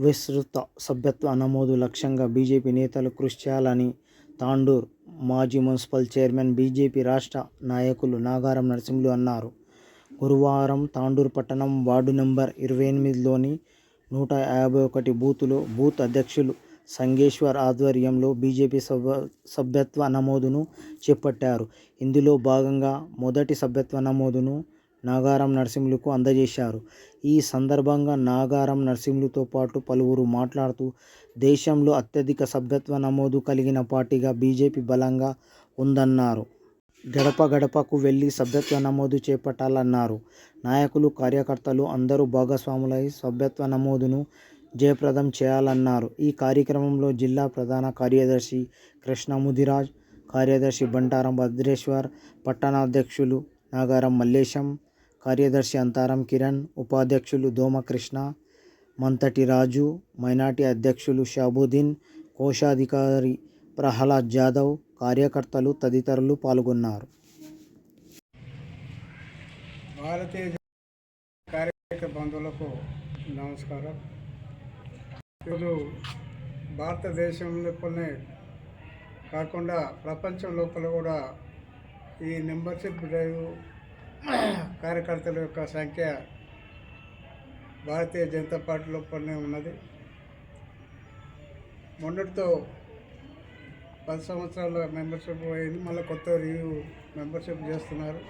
విస్తృత సభ్యత్వ నమోదు లక్ష్యంగా బీజేపీ నేతలు కృషి చేయాలని తాండూర్ మాజీ మున్సిపల్ చైర్మన్ బీజేపీ రాష్ట్ర నాయకులు నాగారం నరసింహులు అన్నారు. గురువారం తాండూర్ పట్టణం వార్డు నెంబర్ ఇరవై ఎనిమిదిలోని నూట యాభై ఒకటి బూతులో బూత్ అధ్యక్షులు సంగేశ్వర్ ఆధ్వర్యంలో బీజేపీ సభ సభ్యత్వ నమోదును చేపట్టారు. ఇందులో భాగంగా మొదటి సభ్యత్వ నమోదును నాగారం నర్సింహులకు అందజేశారు. ఈ సందర్భంగా నాగారం నర్సింహులతో పాటు పలువురు మాట్లాడుతూ దేశంలో అత్యధిక సభ్యత్వ నమోదు కలిగిన పార్టీగా బీజేపీ బలంగా ఉందన్నారు. గడప గడపకు వెళ్ళి సభ్యత్వ నమోదు చేపట్టాలన్నారు. నాయకులు కార్యకర్తలు అందరూ భాగస్వాములై సభ్యత్వ నమోదును జయప్రదం చేయాలన్నారు. ఈ కార్యక్రమంలో జిల్లా ప్రధాన కార్యదర్శి కృష్ణ ముదిరాజ్ కార్యదర్శి బంటారం భద్రేశ్వర్ పట్టణాధ్యక్షులు నాగారం మల్లేశం కార్యదర్శి అంతారం కిరణ్ ఉపాధ్యక్షులు దోమకృష్ణ మంతటి రాజు మైనార్టీ అధ్యక్షులు షాబుద్దీన్ కోశాధికారి ప్రహ్లాద్ జాదవ్ కార్యకర్తలు తదితరులు పాల్గొన్నారు. భారతీయ కార్యకర్త బంధువులకు నమస్కారం. ఈరోజు భారతదేశంలోనే కాకుండా ప్రపంచం లోపల కూడా ఈ మెంబర్షిప్ డ్రైవ్ కార్యకర్తల యొక్క సంఖ్య భారతీయ జనతా పార్టీ లోపలనే ఉన్నది. మొన్నటితో పది సంవత్సరాల మెంబర్షిప్ అయింది మళ్ళీ కొత్త రివ్యూ మెంబర్షిప్ చేస్తున్నారు.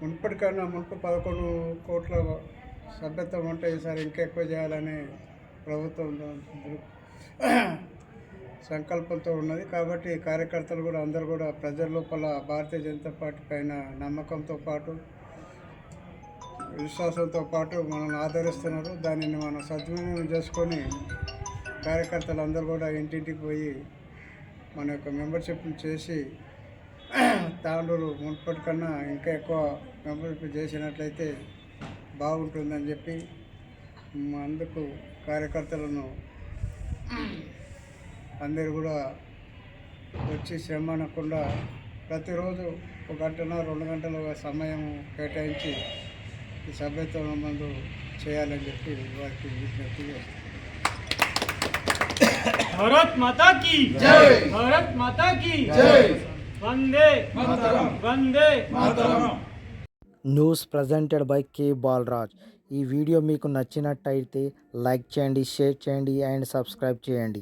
మునుపటికన్నా మునుపు పదకొండు కోట్ల సభ్యత్వం ఉంటే ఈసారి ఇంకా ఎక్కువ చేయాలని ప్రభుత్వం సంకల్పంతో ఉన్నది. కాబట్టి కార్యకర్తలు కూడా అందరూ కూడా ప్రజల లోపల భారతీయ జనతా పార్టీ పైన నమ్మకంతో పాటు విశ్వాసంతో పాటు మనల్ని ఆదరిస్తున్నారు. దానిని మనం సద్వినియోగం చేసుకొని కార్యకర్తలు అందరూ కూడా ఇంటింటికి పోయి మన యొక్క మెంబర్షిప్ని చేసి తాండూరు మునుపటి కన్నా ఇంకా ఎక్కువ మెంబర్షిప్ చేసినట్లయితే బాగుంటుందని చెప్పి అందుకు కార్యకర్తలను అందరూ కూడా వచ్చి శ్రమ అనకుండా ప్రతిరోజు ఒక గంటన రెండు గంటల సమయం కేటాయించి ఈ సభ్యత్వం మందు చేయాలని చెప్పి వారికి విజ్ఞప్తి చేస్తాను भारत माता की जय भारत माता की जय वंदे वंदे news presented by K Balraj ఈ వీడియో మీకు నచ్చినట్టయితే లైక్ చేయండి షేర్ చేయండి అండ్ సబ్స్క్రైబ్ చేయండి